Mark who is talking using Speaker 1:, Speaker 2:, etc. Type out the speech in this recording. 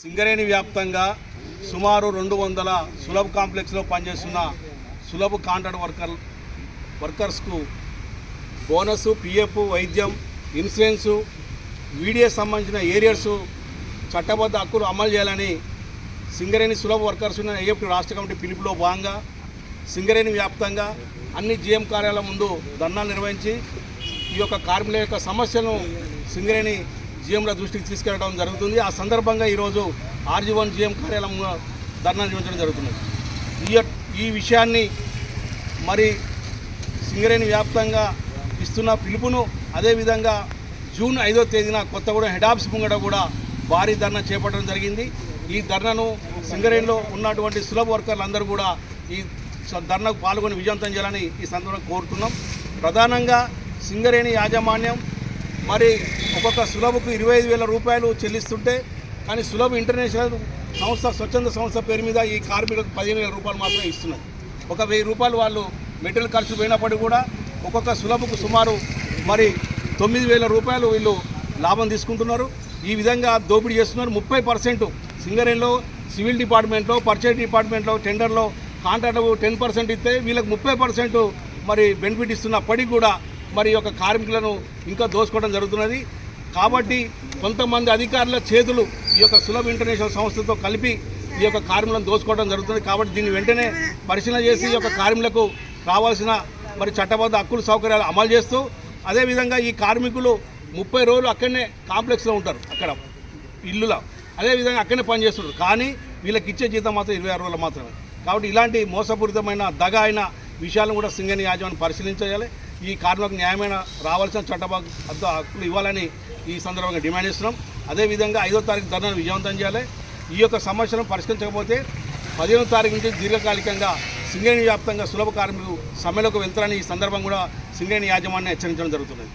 Speaker 1: సింగరేణి వ్యాప్తంగా సుమారు రెండు వందల సులభ కాంప్లెక్స్లో పనిచేస్తున్న సులభ కాంట్రాక్ట్ వర్కర్ వర్కర్స్కు బోనస్ పిఎఫ్ వైద్యం ఇన్సూరెన్సు వీడియో సంబంధించిన ఏరియర్స్ చట్టబద్ధ హక్కులు అమలు చేయాలని సింగరేణి సులభ వర్కర్స్ ఉన్న ఏఎఫ్టీ రాష్ట్ర కమిటీ పిలుపులో భాగంగా సింగరేణి వ్యాప్తంగా అన్ని జీఎం కార్యాలయం ముందు ధర్నాలు నిర్వహించి ఈ యొక్క కార్మికుల యొక్క సమస్యలను సింగరేణి జీఎంల దృష్టికి తీసుకెళ్ళడం జరుగుతుంది. ఆ సందర్భంగా ఈరోజు ఆర్జీ వన్ జీఎం కార్యాలయం ధర్నా నిర్వహించడం జరుగుతుంది. ఈ ఈ విషయాన్ని మరి సింగరేణి వ్యాప్తంగా ఇస్తున్న పిలుపును అదేవిధంగా జూన్ ఐదో తేదీన కొత్తగూడెం హెడ్ ఆఫీస్ ముంగట కూడా భారీ ధర్నా చేపట్టడం జరిగింది. ఈ ధర్నాను సింగరేణిలో ఉన్నటువంటి సులభ వర్కర్లు అందరూ కూడా ఈ స- ధర్నాకు పాల్గొని విజయవంతం చేయాలని ఈ సందర్భంగా కోరుతున్నాం. ప్రధానంగా సింగరేణి యాజమాన్యం మరి ఒక్కొక్క సులభకు ఇరవై ఐదు వేల రూపాయలు చెల్లిస్తుంటే కానీ సులభ ఇంటర్నేషనల్ సంస్థ స్వచ్ఛంద సంస్థ పేరు మీద ఈ కార్మికులకు పదిహేను వేల రూపాయలు మాత్రమే ఇస్తున్నారు. ఒక వెయ్యి రూపాయలు వాళ్ళు మెటీరియల్ ఖర్చు పోయినప్పటికీ కూడా ఒక్కొక్క సులభకు సుమారు మరి తొమ్మిది వేల రూపాయలు వీళ్ళు లాభం తీసుకుంటున్నారు. ఈ విధంగా దోపిడీ చేస్తున్నారు. ముప్పై పర్సెంట్ సింగరేణిలో సివిల్ డిపార్ట్మెంట్లో పర్చేజ్ డిపార్ట్మెంట్లో టెండర్లో కాంట్రాక్ట్ టెన్ పర్సెంట్ ఇస్తే వీళ్ళకి ముప్పై పర్సెంట్ మరి బెనిఫిట్ ఇస్తున్నప్పటికీ కూడా మరి యొక్క కార్మికులను ఇంకా దోసుకోవడం జరుగుతున్నది. కాబట్టి కొంతమంది అధికారుల చేతులు ఈ యొక్క సులభ ఇంటర్నేషనల్ సంస్థతో కలిపి ఈ యొక్క కార్మికులను దోసుకోవడం జరుగుతుంది కాబట్టి దీన్ని వెంటనే పరిశీలన చేసి ఈ యొక్క కార్మికులకు కావాల్సిన మరి చట్టబద్ధ హక్కులు సౌకర్యాలు అమలు చేస్తూ అదేవిధంగా ఈ కార్మికులు ముప్పై రోజులు అక్కడనే కాంప్లెక్స్లో ఉంటారు అక్కడ ఇల్లులో. అదేవిధంగా అక్కడనే పనిచేస్తుంటారు కానీ వీళ్ళకి ఇచ్చే జీతం మాత్రం ఇరవై ఆరు రోజులు మాత్రమే. కాబట్టి ఇలాంటి మోసపూరితమైన దగ అయిన విషయాలను కూడా సింగని యాజమాన్యం పరిశీలించాలి ఈ కార్మికులకు న్యాయమైన రావాల్సిన చట్టబద్ధ హక్కులు ఇవ్వాలని ఈ సందర్భంగా డిమాండ్ చేస్తున్నాం. అదేవిధంగా ఐదో తారీఖు ధర్నాను విజయవంతం చేయాలి. ఈ యొక్క సమస్యను పరిష్కరించకపోతే పదిహేనో తారీఖు నుంచి దీర్ఘకాలికంగా సింగరేణి వ్యాప్తంగా సులభ కార్మికులు సమ్మెలకు వెళ్తారని ఈ సందర్భం కూడా సింగరేణి యాజమాన్యం హెచ్చరించడం జరుగుతున్నది.